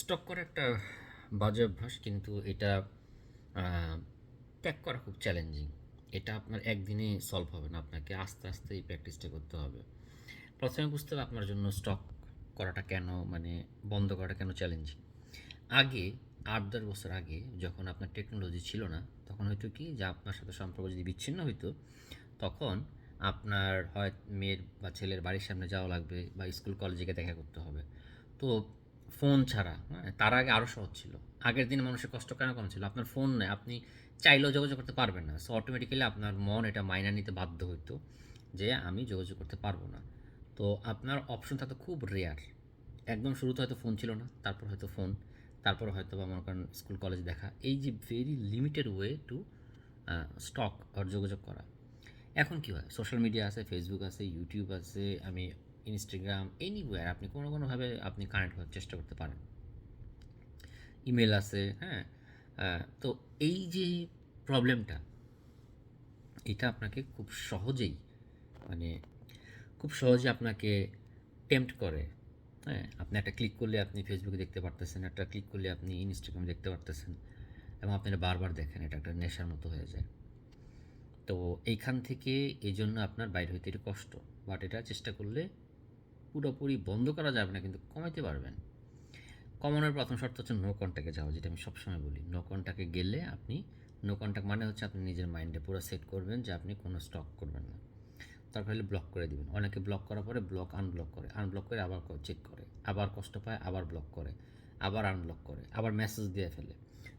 Stock করা একটা বাজে অভ্যাস, কিন্তু এটা ত্যাগ করা খুব চ্যালেঞ্জিং এটা আপনার একদিনে সলভ হবে না, আপনাকে আস্তে আস্তে এই প্র্যাকটিসটা করতে হবে। প্রথমে বুঝতে হবে আপনার জন্য স্টক করাটা কেন মানে বন্ধ করাটা কেন চ্যালেঞ্জিং আগে, আট দশ বছর আগে যখন আপনার টেকনোলজি ছিল না, তখন হয়তো কি যে আপনার সাথে সম্পর্ক যদি বিচ্ছিন্ন হইতো, তখন আপনার হয় মেয়ের বা ছেলের বাড়ির সামনে যাওয়া লাগবে বা স্কুল কলেজে গিয়ে দেখা করতে হবে। তো ফোন ছাড়া হ্যাঁ তার আগে আরও সহজ ছিল। আগের দিনে মানুষের কষ্ট কেন কম ছিল? আপনার ফোন নেই, আপনি চাইলেও যোগাযোগ করতে পারবেন না। সো অটোমেটিক্যালি আপনার মন এটা মাইনা নিতে বাধ্য হইতো যে আমি যোগাযোগ করতে পারব না। তো আপনার অপশন থাকতো খুব রেয়ার একদম শুরুতে হয়তো ফোন ছিল না, তারপর হয়তো ফোন, তারপর হয়তো বা মনে করেন স্কুল কলেজ দেখা। এই যে very limited way to stock আর যোগাযোগ করা। এখন কি হয়? সোশ্যাল মিডিয়া আছে ফেসবুক আছে ইউটিউব আছে, আমি ইনস্টাগ্রাম এনিওয়ার আপনি কোনো কোনোভাবে আপনি কানেক্ট হওয়ার চেষ্টা করতে পারেন। ইমেল আছে হ্যাঁ? তো এই যে প্রবলেমটা এটা আপনাকে খুব সহজেই মানে খুব সহজে আপনাকে টেম্পট করে হ্যাঁ? আপনি একটা ক্লিক করলে আপনি ফেসবুকে দেখতে পারতেছেন, একটা ক্লিক করলে আপনি ইনস্টাগ্রামে দেখতে পারতেছেন, এবং আপনি এটা বারবার দেখেন, এটা একটা নেশার মতো হয়ে যায়। তো এইখান থেকে এই জন্য আপনার বাইরে হইতে কষ্ট বাট এটা চেষ্টা করলে পুরোপুরি বন্ধ করা যাবে না, কিন্তু কমাইতে পারবেন। কমানোর প্রথম শর্ত হচ্ছে নো কন্ট্যাক্টে যাওয়া, যেটা আমি সবসময় বলি। নো কন্ট্যাক্টে গেলে আপনি নো কন্ট্যাক্ট মানে হচ্ছে আপনি নিজের মাইন্ডে পুরো সেট করবেন যে আপনি কোনো স্টক করবেন না। তারপর হলে ব্লক করে দিবেন। অনেকে ব্লক করার পরে ব্লক আনব্লক করে। আনব্লক করে আবার চেক করে। আবার কষ্ট পায়, আবার ব্লক করে। আবার আনব্লক করে। আবার মেসেজ দিয়ে ফেলে।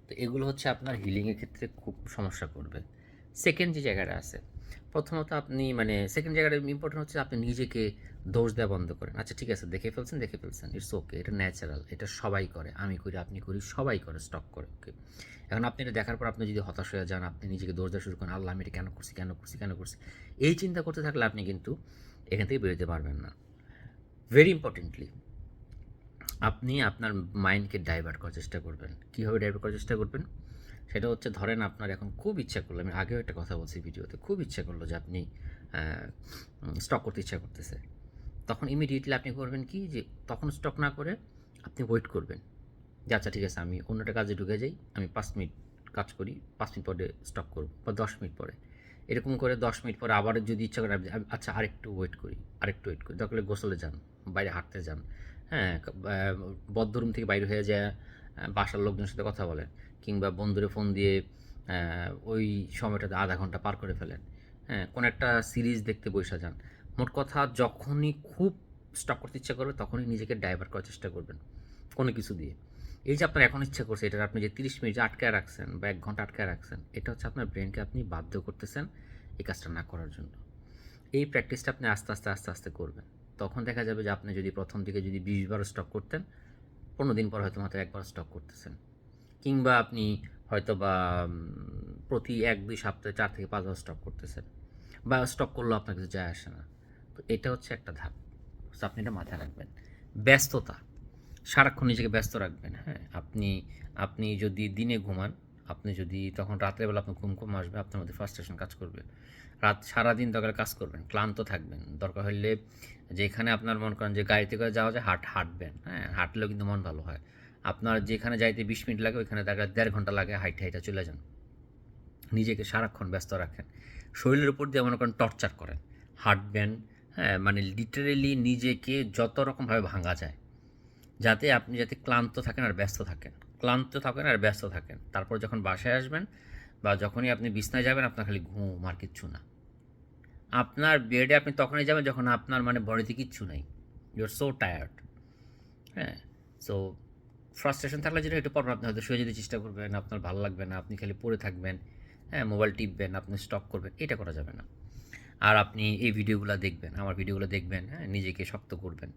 তো এগুলো হচ্ছে আপনার হিলিংয়ের ক্ষেত্রে খুব সমস্যা করবে। সেকেন্ড যে জায়গাটা আছে প্রথমত আপনি মানে সেকেন্ড জায়গাটা ইম্পর্টেন্ট হচ্ছে আপনি নিজেকে দোষ দেওয়া বন্ধ করেন। আচ্ছা ঠিক আছে, দেখে ফেলছেন দেখে ফেলছেন ইটস ওকে এটা ন্যাচারাল এটা সবাই করে, আমি করি, আপনি করি, সবাই করে স্টক করে ওকে এখন আপনি এটা দেখার পর আপনি যদি হতাশ হয়ে যান, আপনি নিজেকে দোষ দেওয়া শুরু করেন, আল্লাহ, আমি এটা কেন করছি কেন করছি কেন করছি? এই চিন্তা করতে থাকলে আপনি কিন্তু এখান থেকে বেরোতে পারবেন না। ভেরি ইম্পর্টেন্টলি আপনি আপনার মাইন্ডকে ডাইভার্ট করার চেষ্টা করবেন। কীভাবে ডাইভার্ট করার চেষ্টা করবেন? সেটা হচ্ছে ধরেন আপনার এখন খুব ইচ্ছা করল, আমি আগেও একটা কথা বলছি ভিডিওতে, খুব ইচ্ছা করল যে আপনি স্টক করতে ইচ্ছা করতেছে। তখন ইমিডিয়েটলি আপনি করবেন কি যে, তখন স্টক না করে আপনি ওয়েট করবেন। যে আচ্ছা ঠিক আছে, আমি অন্যটা কাজে ঢুকে যাই, আমি পাঁচ মিনিট কাজ করি, পাঁচ মিনিট পরে স্টক করব বা দশ মিনিট পরে। এরকম করে দশ মিনিট পরে আবার যদি ইচ্ছা করে আচ্ছা আরেকটু ওয়েট করি, আরেকটু ওয়েট করি। দরকার গোসলে যান, বাইরে হাঁটতে যান। হ্যাঁ বদ্ধরুম থেকে বাইরে হয়ে যায় বাসার লোকজনের সাথে কথা বলেন। কিংবা বন্ধুরে ফোন দিয়ে ওই সময়টাতে আধা ঘণ্টা পার করে ফেলেন। হ্যাঁ কোনো একটা সিরিজ দেখতে বসে যান। মোট কথা, যখনই খুব স্টক করতে ইচ্ছা করবে, তখনই নিজেকে ডাইভার্ট করার চেষ্টা করবেন, কোনো কিছু দিয়ে। এই যে আপনার এখন ইচ্ছা করছে এটা আপনি যে তিরিশ মিনিট আটকায় রাখছেন বা এক ঘণ্টা আটকায় রাখছেন, এটা হচ্ছে আপনার ব্রেনকে আপনি বাধ্য করতেছেন এই কাজটা না করার জন্য। এই প্র্যাকটিসটা আপনি আস্তে আস্তে আস্তে আস্তে করবেন। তখন দেখা যাবে যে আপনি যদি প্রথম দিকে যদি বিশ বার স্টক করতেন, পনেরো দিন পর হয়তো মাত্র একবার স্টক করতেছেন। কিংবা আপনি হয়তো বা প্রতি এক, দুই সপ্তাহে চার থেকে পাঁচবার স্টক করতেছেন বা স্টক করলেও আপনার কিছু যায় আসে না। তো এটা হচ্ছে একটা ধাপ। আপনি এটা মাথায় রাখবেন। ব্যস্ততা। সারাক্ষণ নিজেকে ব্যস্ত রাখবেন হ্যাঁ? আপনি আপনি যদি দিনে ঘুমান, আপনি যদি তখন রাত্রেবেলা আপনার ঘুম কম আসবে, আপনার মধ্যে ফার্স্টেশন কাজ করবে। রাত সারাদিন দরকার কাজ করবেন, ক্লান্ত থাকবেন। দরকার হলে যেখানে আপনার মন করেন যে গাড়িতে করে যাওয়া যায়, হাট, হাঁটবেন হ্যাঁ? হাঁটলেও কিন্তু মন ভালো হয়। আপনার যেখানে যাইতে বিশ মিনিট লাগে, ওইখানে দেখা দেড় ঘণ্টা লাগে হাইটে হাইটে চলে যান। নিজেকে সারাক্ষণ ব্যস্ত রাখেন। শরীরের উপর দিয়ে মনে করেন টর্চার করেন। হাঁটবেন হ্যাঁ মানে লিটারেলি নিজেকে যত রকমভাবে ভাঙা যায়, যাতে আপনি যাতে ক্লান্ত থাকেন আর ব্যস্ত থাকেন। ক্লান্ত থাকেন আর ব্যস্ত থাকেন। তারপর যখন বাসায় আসবেন বা যখনই আপনি বিছনায় যাবেন, আপনার খালি ঘুম আর কিচ্ছু না। আপনার বেডে আপনি তখনই যাবেন যখন আপনার মানে বডিতে কিচ্ছু নেই। ইউর সো টায়ার্ড হ্যাঁ সো ফ্রাস্ট্রেশন থাকলে যেটা একটু পর আপনি হয়তো শুয়ে যেতে চেষ্টা করবেন, আপনার ভালো লাগবে না, আপনি খালি পড়ে থাকবেন হ্যাঁ মোবাইল টিপবেন, আপনি স্টক করবেন, এটা করা যাবে না। আর আপনি এই ভিডিওগুলো দেখবেন, আমার ভিডিওগুলো দেখবেন হ্যাঁ নিজেকে শক্ত করবেন।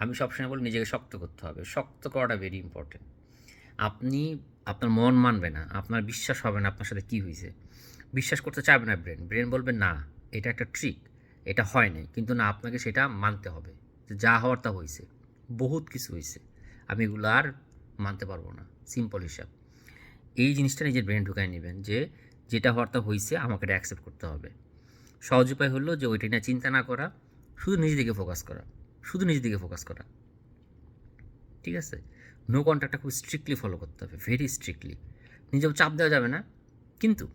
আমি সবসময় বলি নিজেকে শক্ত করতে হবে, শক্ত করাটা ভেরি ইম্পর্টেন্ট আপনি, আপনার মন মানবে না, আপনার বিশ্বাস হবে না আপনার সাথে কী হয়েছে। বিশ্বাস করতে চাইবে না ব্রেন ব্রেন বলবে না, এটা একটা ট্রিক এটা হয় নাই, কিন্তু না, আপনাকে সেটা মানতে হবে যা হওয়ার তা হয়েছে, বহুত কিছু হয়েছে। আমি এগুলো আর মানতে পারব না। সিম্পল হিসাব। এই জিনিসটা নিজের ব্রেন ঢুকাই নেবেন যে, যেটা হওয়ার তা হয়েছে আমাকে এটা অ্যাকসেপ্ট করতে হবে। সহজ উপায় হলো যে, ওইটা নিয়ে চিন্তা না করা, শুধু নিজের দিকে ফোকাস করা, শুধু নিজের দিকে ফোকাস করা। ঠিক আছে? নো কন্ট্যাক্টটা খুব স্ট্রিক্টলি ফলো করতে হবে ভেরি স্ট্রিক্টলি নিজেও চাপ দেওয়া যাবে না, কিন্তু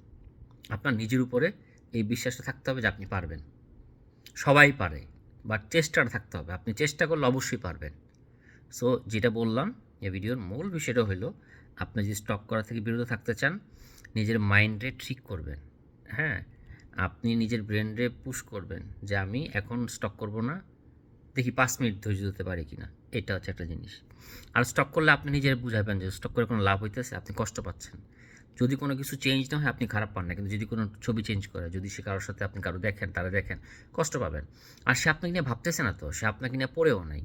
আপনার নিজের উপরে এই বিশ্বাসটা থাকতে হবে যে, আপনি পারবেন। সবাই পারে বা চেষ্টাটা থাকতে হবে। আপনি চেষ্টা করলে অবশ্যই পারবেন। সো যেটা বললাম এই ভিডিওর মূল বিষয়টা হলো, আপনি যদি স্টক করা থেকে বিরত থাকতে চান, নিজের মাইন্ডে ঠিক করবেন। হ্যাঁ? আপনি নিজের ব্রেনরে পুশ করবেন যে আমি এখন স্টক করব না, দেখি পাঁচ মিনিট ধৈর্য ধরতে পারি কি না এটা হচ্ছে একটা জিনিস। আর স্টক করলে আপনি নিজের বুঝাবেন যে স্টক করে কোনো লাভ হইতেছে, আপনি কষ্ট পাচ্ছেন। যদি কোনো কিছু চেঞ্জ না হয়, আপনি খারাপ পান না। কিন্তু যদি কোনো ছবি চেঞ্জ করে, যদি সে কারোর সাথে আপনি কারও দেখেন, তারা দেখেন, কষ্ট পাবেন। আর সে আপনাকে নিয়ে ভাবতেছে না তো, সে আপনাকে নিয়ে পড়েও নাই।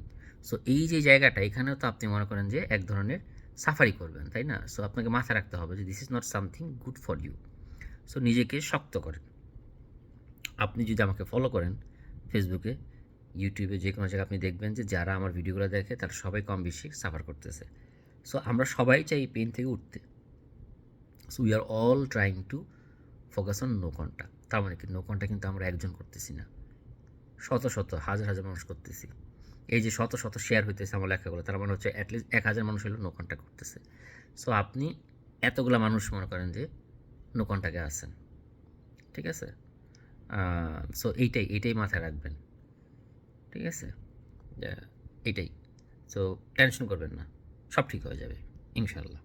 সো এই যে জায়গাটা, এখানেও তো আপনি মনে করেন যে এক ধরনের সাফারি করবেন, তাই না? সো আপনাকে মাথায় রাখতে হবে যে this is not something good for you so নিজেকে শক্ত করেন। আপনি যদি আমাকে ফলো করেন ফেসবুকে ইউটিউবে যে কোনো জায়গায় আপনি দেখবেন যে যারা আমার ভিডিওগুলো দেখে, তারা সবাই কম বেশি সাফার করতেছে। সো আমরা সবাই চাই পেন থেকে উঠতে। So we are all trying to focus on no contact তার মানে কি? নো কন্ট্যাক্ট কিন্তু আমরা একজন করতেছি না। শত শত, হাজার হাজার মানুষ করতেছি। এই যে শত শত শেয়ার হইতেছে আমার লেখাগুলো, তার মানে হচ্ছে অ্যাটলিস্ট এক হাজার মানুষ হলেও নো কন্ট্যাক্ট করতেছে। সো আপনি এতগুলো মানুষ মনে করেন যে নো কন্ট্যাক্টে আছেন। ঠিক আছে? সো এইটাই এইটাই মাথায় রাখবেন। ঠিক আছে? এইটাই। সো টেনশন করবেন না। সব ঠিক হয়ে যাবে ইনশাল্লাহ